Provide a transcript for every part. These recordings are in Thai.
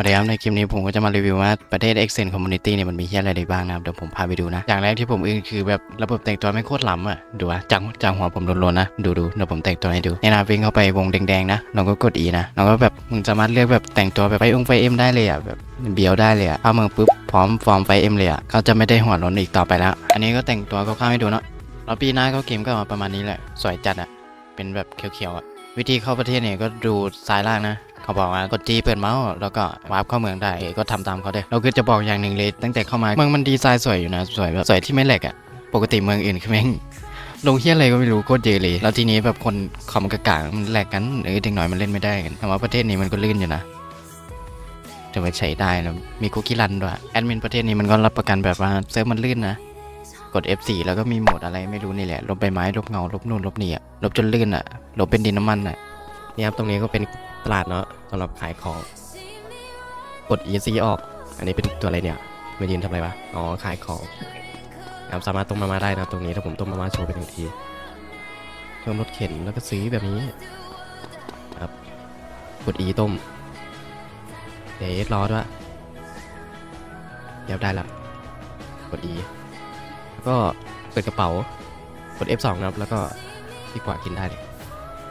วันนี้ครับในคลิปนี้ผมก็จะมารีวิวว่าประเทศ Extend Community เนี่ยมันมีเฮียอะไรได้บ้างนะครับเดี๋ยวผมพาไปดูนะ อย่างแรกที่ผมอึ้งคือแบบระบบแต่งตัวไม่โคตรล้ำอะดูอะจังจังหัวผมโลนๆนะ ดูดูเดี๋ยวผมแต่งตัวให้ดูเนี่ยนะวิ่งเข้าไปวงแดงๆนะเราก็กด E นะเราก็แบบมึงสามารถเลือกแบบแต่งตัวแบบไฟองไฟเอ็มได้เลยอะแบบเบียวได้เลยอะเข้าเมืองปุ๊บพร้อมฟอร์มไฟเอ็มเลยอะเขาจะไม่ได้หัวโล้นอีกต่อไปแล้ว อันนี้ก็แต่งตัวคร่าวๆให้ดูเนาะแล้วปีหน้าก็เกมก็มาประมาณนี้แหละสวยจัดอะเป็นแบบเขียวๆอะ วิธีเข้าประเทศเนี่ยก็ดูซ้ายล่างนะเขาบอกว่ากดจีเปิดเมาส์แล้วก็วาร์ปเข้าเมืองได้ก็ทำตามเขาได้เราคือจะบอกอย่างหนึ่งเลย ตั้งแต่เข้ามาเมืองมันดีไซน์สวยอยู่นะสวยแบบสวยที่ไม่แหลกอะ่ะปกติเมืองอื่นคือแม่งลงเฮียอะไรก็ไม่รู้โคตรเยอะเลยแล้วทีนี้แบบคนคอมกระกางมันแหลกกันเออเด็กหน่อยมันเล่นไม่ได้กันแต่ว่าประเทศนี้มันก็ลื่นอยู่นะจะไปใช้ได้นะมีคุกกี้รันด้วยแอดมินประเทศนี้มันก็รับประกันแบบว่าเซิร์ฟมันลื่นนะ กด F4 แล้วก็มีโหมดอะไรไม่รู้นี่แหละ ลบใบไม้ ลบเงา ลบนู่น ลบนี่อะลบจนลื่นอะลบเป็นดินน้ำมันอะนี่ครับ ตรงนี้ก็เป็นตลาดเนาะสำหรับขายของ กด EC ออก อันนี้เป็นตัวอะไรเนี่ย มายืนทำอะไรวะ อ๋อ ขายของครับสามารถต้มมาม่าได้นะตรงนี้ถ้าผมต้มมาม่าโชว์ไปหนึ่งที เพิ่มรถเข็นแล้วก็ซื้อแบบนี้ครับ กด E ต้ม เดี๋ยวรอด้วยเดี๋ยวได้ละกด E ก็เปิดกระเป๋ากด F2 นะครับ แล้วก็ที่ขวากินได้เลย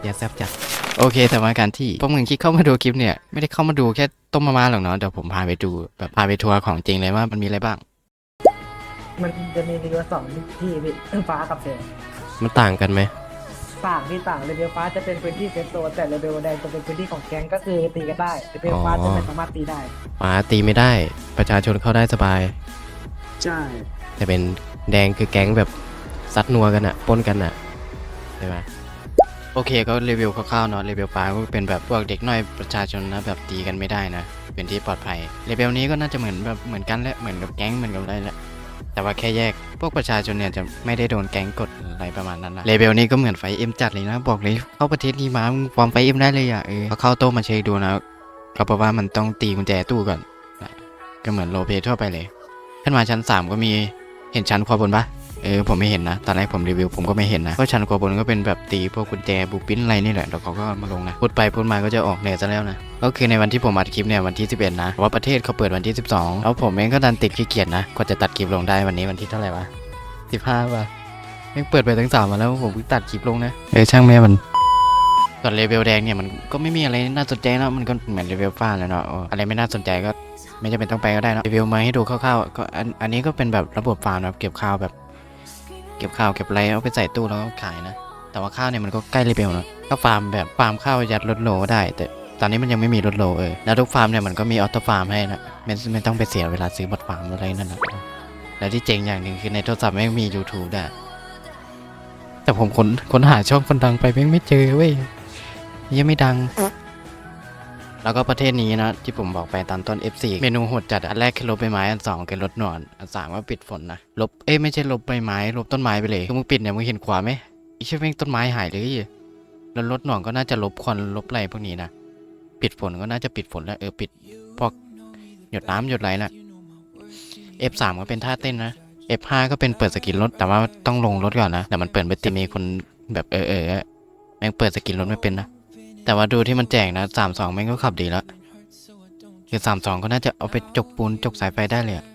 เนี่ยแซ่บจัด โอเคแต่ว่าการที่พวกมึงคิดเข้ามาดูคลิปเนี่ย ไม่ได้เข้ามาดูแค่ต้มมาม่าหรอกเนาะเดี๋ยวผมพาไปดูแบบพาไปทัวร์ของจริงเลยว่ามันมีอะไรบ้าง มันจะมีรีวิวสองที่พี่ฟ้ากับแดงมันต่างกันไหมต่างที่ต่างรีวิวฟ้าจะเป็นพื้นที่เซฟโซนแต่รีวิวแดงจะเป็นพื้นที่ของแก๊งก็คือตีกันได้รีวิวฟ้าจะไม่สามารถตีได้ฟ้าตีไม่ได้ประชาชนเข้าได้สบาย ใช่ แต่เป็น แดงคือแก๊งแบบซัดนัวกันอะป้นกันอะใช่ไหมโอเคก็รีวิวคร่าวๆเนาะรีวิวปลาก็เป็นแบบพวกเด็กน้อยประชาชนนะแบบตีกันไม่ได้นะ เป็นที่ปลอดภัยเลเวนี้ก็น่าจะเหมือนแบบเหมือนกันแหละเหมือนกับแก๊งเหมือนกับอะไรแหละแต่ว่าแค่แยก พวกประชาชนเนี่ยจะไม่ได้โดนแก๊งกดอะไรประมาณนั้นนะเลเวลนี้ก็เหมือนไฟเอ็มจัดเลยนะบอกเลยเข้าประเทศนี้มามึงฟอร์มไฟเอ็มได้เลยอะเออเขาเข้าโต๊ะมาเช็คดูนะก็เพราะว่ามันต้องตีกุญแจตู้ก่อนนะก็เหมือนโลเพลย์ทั่วไปเลย ขึ้นมาชั้น 3 ก็มี เห็นชั้นขวาบนปะเออผมไม่เห็นนะ ตอนแรกผมรีวิวผมก็ไม่เห็นนะก็ชั้นขวาบนก็เป็นแบบตีพวกกุญแจบุปปิ้นอะไรนี่แหละแล้วเขาก็มาลงนะพูดไปพูดมาก็จะออกเนตซะแล้วนะก็คือในวันที่ผมอัดคลิปเนี่ยวันที่ 11 นะแต่ว่าประเทศเขาเปิดวันที่ 12 แล้วผมเองก็ดันติดขี้เกียจนะกว่าจะตัดคลิปลงได้วันนี้วันที่เท่าไหร่วะ15ป่ะยังเปิดไปตั้งสามวันแล้วผมเพิ่งตัดคลิปลงนะเออช่างแม่มันส่วนเลเวลแดงเนี่ยมันก็ไม่มีอะไรน่าสนใจนะมันก็เหมือนเลเวลฟ้าแล้วเนาะเอออะไรไม่น่าสนใจก็ ไม่จำเป็นต้องไปก็ได้นะรีวิวมาให้ดูคร่าวๆก็อันอันนี้ก็เป็นแบบระบบฟาร์มนะครับเก็บข้าวแบบ เก็บข้าวเก็บอะไรเอาไปใส่ตู้แล้วก็ขายนะ แต่ว่าข้าวเนี่ยมันก็ใกล้เลเวนะก็ฟาร์มแบบฟาร์มข้าวยัดรถโลได้ แต่ตอนนี้มันยังไม่มีรถโลเออแล้วทุกฟาร์มเนี่ยมันก็มีออโต้ฟาร์มให้นะไม่ไม่ต้องไปเสียเวลาซื้อบอทฟาร์มอะไรนั่นนะแล้วที่เจ๋งอย่างหนึ่งคือในโทรศัพท์ไม่มี YouTube ด้วยแต่ผมค้นค้นหาช่องคนดังไปแม่ไม่เจอเว้ยยังไม่ดัง แล้วก็ประเทศนี้นะที่ผมบอกไปตอนต้น F4 เมนูโหดจัดอันแรกคือลบใบไม้อันสองคือลดหนอนอันสามว่าปิดฝนนะลบเอ้ไม่ใช่ลบใบไม้ลบต้นไม้ไปเลยคือมึงปิดเนี่ยมึงเห็นขวาไหมอ้เชี่ยแม่งต้นไม้หายเลยแล้วลดหนอนก็น่าจะลบควันลบอะไรพวกนี้นะปิดฝนก็น่าจะปิดฝนแล้วเออปิดพวกหยดน้ำหยดไหลนะ F3 ก็เป็นท่าเต้นนะ F5 ก็เป็นเปิดสกินรถแต่ว่าต้องลงรถก่อนนะแต่มันเปิดไปติมีคนแบบเออเออแม่งเปิดสกินรถไม่เป็นนะ แต่ว่าดูที่มันแจกนะสามสองแม่งก็ขับดีแล้วคือสามสองก็น่าจะเอาไปจกปูนจกสายไฟได้เลยอะ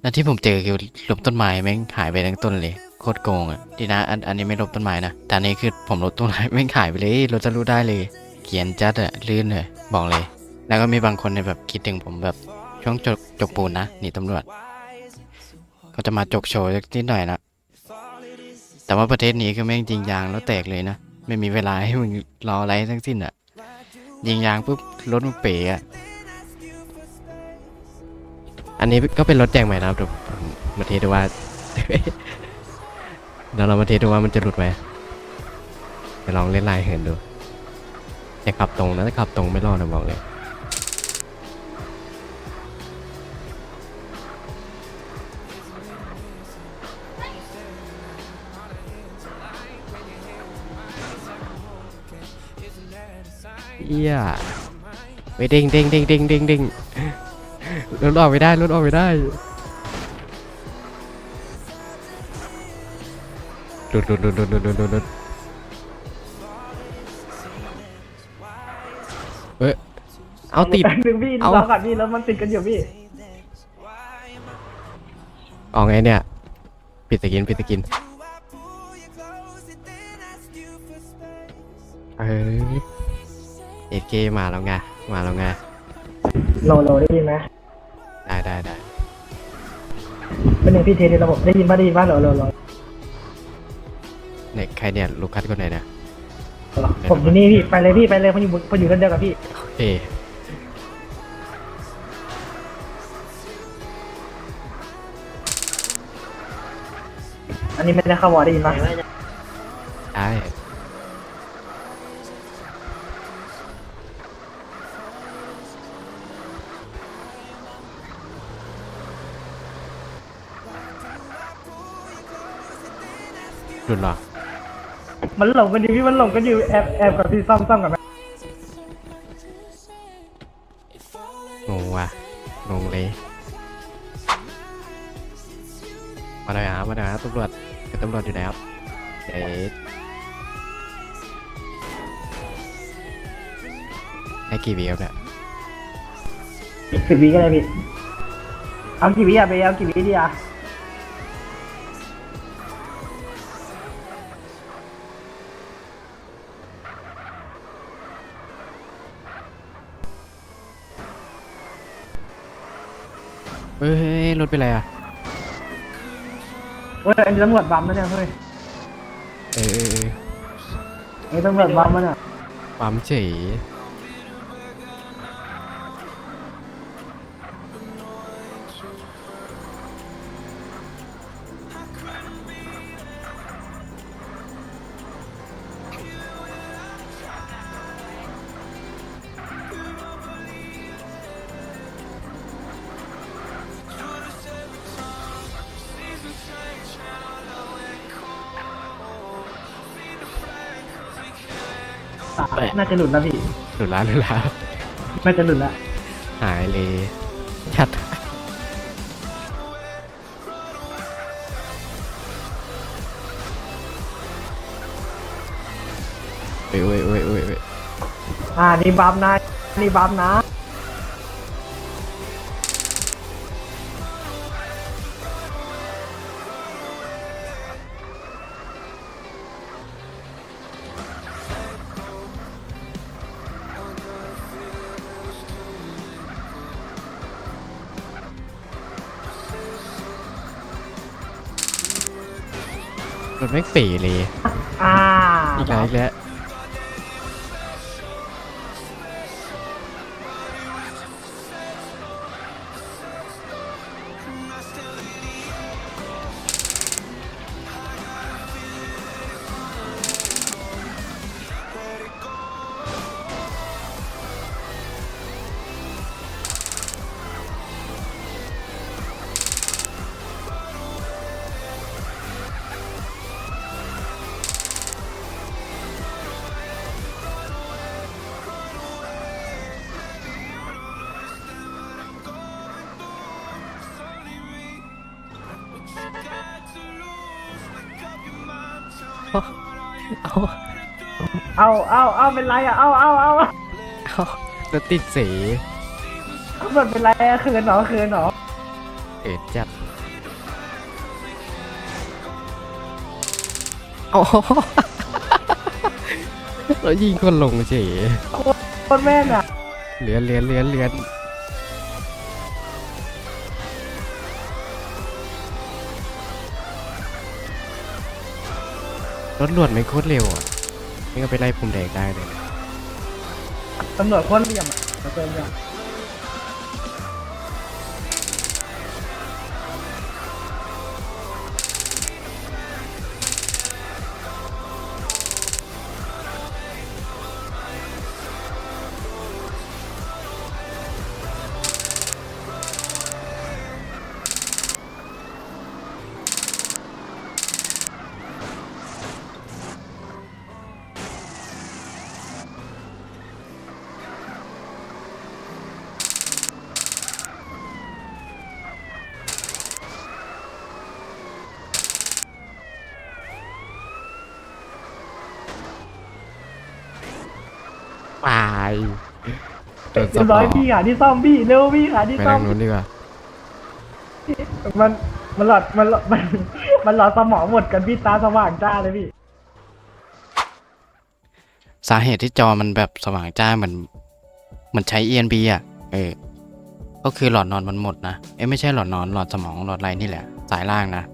แล้วที่ผมเจอคือลบต้นไม้แม่งหายไปทั้งต้นเลยโคตรโกงอะดีนะอันอันนี้ไม่ลบต้นไม้นะแต่อันนี้คือผมลบต้นไม้แม่งหายไปเลยรถจะรู้ได้เลย เขียนจัดอะลื่นเลยบอกเลย แล้วก็มีบางคนในแบบคิดถึงผมแบบช่วงจกจกปูนนะหนีตำรวจก็จะมาจกโชว์นิดหน่อยนะแต่ว่าประเทศนี้คือแม่งจริงยางแล้วแตกเลยนะ ไม่มีเวลาให้มึงรออะไรทั้งสิ้นอะ ยิงยางปุ๊บรถมันเป๋อะอันนี้ก็เป็นรถแจกใหม่นะครับเดี๋ยวผมมาเทสดูว่า เดี๋ยวเรามาเทสดูว่ามันจะหลุดไหมไปลองเล่นลายเหินดูแต่ขับตรงนะถ้าขับตรงไม่รอดนะบอกเลย ไปดิงดิงดิงดิงดิงดิงรถออกไม่ได้รถออกไม่ได้หลุดหลุดหลุดหลุดหลุดหลุดเฮ้ยเอาติด แป๊บนึ่งพี่เอา รอก่พี่แล้วมันติดกันอยู่พี่ ออกไงเนี่ย ปิดตะกินปิดตะกินเออเอเกมมาแล้วไง มาแล้วไงโลโลได้ยินไหมได้ได้ได้เป็นหนึ่งพี่เทสในระบบได้ยินป่ะได้ยินป่ะโลโลโลเนี่ยใครเนี่ยลูคัสคนไหนเนี่ยผมอยู่นี่พี่ไปเลยพี่ไปเลยผมอยู่ผมอยู่กันเดียวกับพี่โอเคอันนี้ไม่ได้เข้าวอร์ได้ยินป่ะได้ หลุดเหรอมันหลงกันอยู่พี่มันหลงกันอยู่แอบแอบกับพี่ซ่อมซ่อมกับแม่งงว่ะงงเลย มาเลยครับมาเลยครับตำรวจเป็นตำรวจอยู่แล้วเอ๊ะให้กี่วีครับเนี่ยสิบวิก็ได้พี่เอากี่วิอะไปเอากี่วิดีอะ เฮ้ยรถเป็นไรอะเฮ้ยอันนี้ตำรวจบัมนะเนี่ยเฮ้ยเออเออเออไอ้ตำรวจบัมมันอะปั๊มเฉย อะน่าจะหลุดแล้วพี่ หลุดละหลุดละน่าจะหลุดแล้วหายเลยชัดเอ้ยเอ้ยเอ้ยเอ้ยเอ้ยอ่านี่บัมนะนี่บัมนะ รถแม่งปีเลยอ่าอีกแล้วอีกแล้ว เอาเอาเอาเอาเป็นไรอะเอาเอาเอาเอาเอารถติดสีเอามันเป็นไรอะคืนเหรอคืนเหรอเอ็ดจัดโอ้โหแล้วยิงคนลงเฉยโคตรแม่นอะ เลือนเลือนเลือนเลือน รถหลวดไม่โคตรเร็วอะไม่ก็ไปไล่ปุ่มแดงได้เลยตำรวจโคตรเหลี่ยมอะเติมเรียม ตายตรวจสเรีอยบร้อยพี่หาที่ซ่อมพี่เร็วพี่หาที่ไปซ่อทามงนู้นดีกว่ามันมันหลอดมันหลอดมันมันหลอดสมองหมดกันพี่ตาสว่างจ้าเลยพี่ สาเหตุที่จอมันแบบสว่างจ้าเหมือนเหมือนใช้ ENB อะ เออ ก็คือหลอดนอนมันหมดนะ เอ้ยไม่ใช่หลอดนอนหลอดสมองหลอดอะไรนี่แหละ สายล่างนะ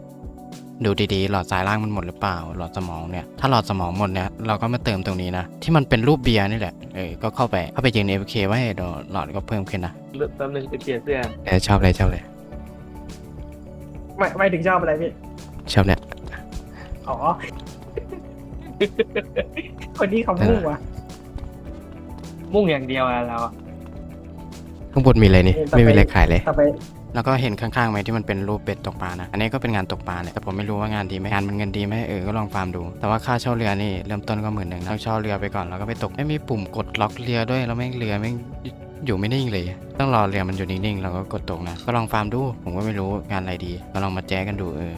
ดูดีๆ หลอดสายล่างมันหมดหรือเปล่า หลอดสมองเนี่ย ถ้าหลอดสมองหมดเนี่ย เราก็มาเติมตรงนี้นะ ที่มันเป็นรูปเบียร์นี่แหละ เออ ก็เข้าไป เข้าไปยืน AFK ไว้เดี๋ยวหลอดก็เพิ่มขึ้นนะแป๊บนึงไปเปลี่ยนเสื้อเออชอบเลยชอบเลย ไม่ไม่ถึงชอบอะไรพี่ ชอบเนี่ย อ๋อ คนนี้เขามุ่งว่ะ มุ่งอย่างเดียวอะเราอะข้างบนมีอะไรนี่ ไม่มีอะไรขายเลย ต่อไป แล้วก็เห็นข้างๆไหมที่มันเป็นรูปเป็ดตกปลานะ อันนี้ก็เป็นงานตกปลาแหละแต่ผมไม่รู้ว่างานดีไหมงานมันเงินดีไหมเออ ก็ลองฟาร์มดู แต่ว่าค่าเช่าเรือนี่เริ่มต้นก็หมื่นหนึ่งต้องเช่าเรือไปก่อนแล้วก็ไปตกไม่มีปุ่มกดล็อกเรือด้วยแล้วแม่งเรือแม่งอยู่ไม่นิ่งเลย ต้องรอเรือมันอยู่นิ่งๆแล้วก็กดตกนะ ก็ลองฟาร์มดู ผมก็ไม่รู้งานอะไรดี ก็ลองมาแจ้กันดูเออ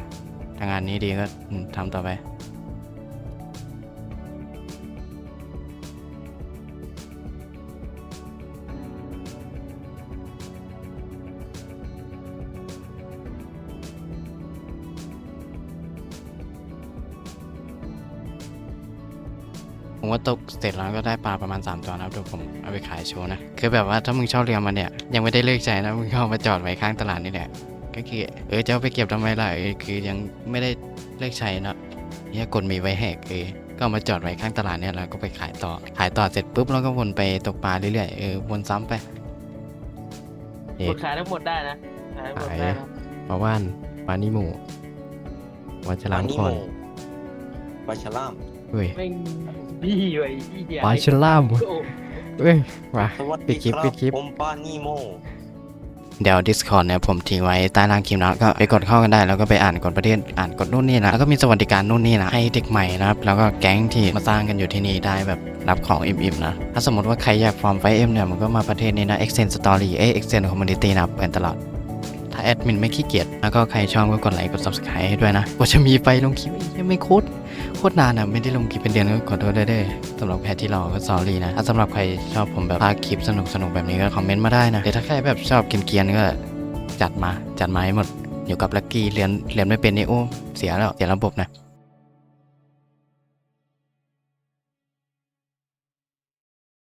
ถ้างานนี้ดีก็อืมทำต่อไป ว่าตกเสร็จแล้วก็ได้ปลาประมาณ 3 ตัวนะครับเดี๋ยวผมเอาไปขายโชว์นะ คือแบบว่าถ้ามึงเช่าเรือมาเนี่ย ยังไม่ได้เลิกใจนะ มึงเข้ามาจอดไว้ข้างตลาดนี่แหละ ก็คือเออจะเอาไปเก็บทำไมล่ะเออคือยังไม่ได้เลิกใช้เนอะเนี่ยกดมีไว้แหกเออก็เอามาจอดไว้ข้างตลาดเนี่ยแล้วก็ไปขายต่อ ขายต่อเสร็จปุ๊บเราก็วนไปตกปลาเรื่อยๆเออวนซ้ำไปเอ๊ะกดขายทั้งหมดได้นะขายทั้งหมดได้นะปลาว่านปลานิโมวานฉลามคอนปลาฉลามเฮ้ย แม่งดีไว้ที่เดียปลาฉลามโอ้เฮ้ยมาสวัสปิดีคลิปครับปิดคลิปผมปลานีโมเดี๋ยว Discord เนี่ยผมทิ้งไว้ใต้ล่างคลิปนะก็ไปกดเข้ากันได้ แล้วก็ไปอ่านกฎประเทศอ่านกฎนู่นนี่นะแล้วก็มีสวัสดิการนู่นนี่นะให้เด็กใหม่นะครับแล้วก็แก๊งที่มาสร้างกันอยู่ที่นี่ได้แบบรับของอิ่มๆนะ ถ้าสมมติว่าใครอยากฟอร์มไฟเอ็มเนี่ยมันก็มาประเทศนี้นะ Extend Story เอ้ Extend Community นะเปิดตลอด ถ้าแอดมินไม่ขี้เกียจแล้วก็ใครชอบก็กดไลค์กด subscribe ให้ด้วยนะกว่าจะมีไฟลงคลิปยังไม่โคตรโคตรนานอะไม่ได้ลงคลิปเป็นเดือนก็ขอโทษด้วยเด้สำหรับแพทที่รอก็สอรี่นะถ้าสำหรับใครชอบผมแบบพาคลิปสนุกๆแบบนี้ก็คอมเมนต์มาได้นะเดี๋ยวถ้าใครแบบชอบเกียนๆก็จัดมาจัดมาให้หมดอยู่กับลักกี้เรียนเรียนไม่เป็นนี่โอ้เสียแล้วเสียระบบนะ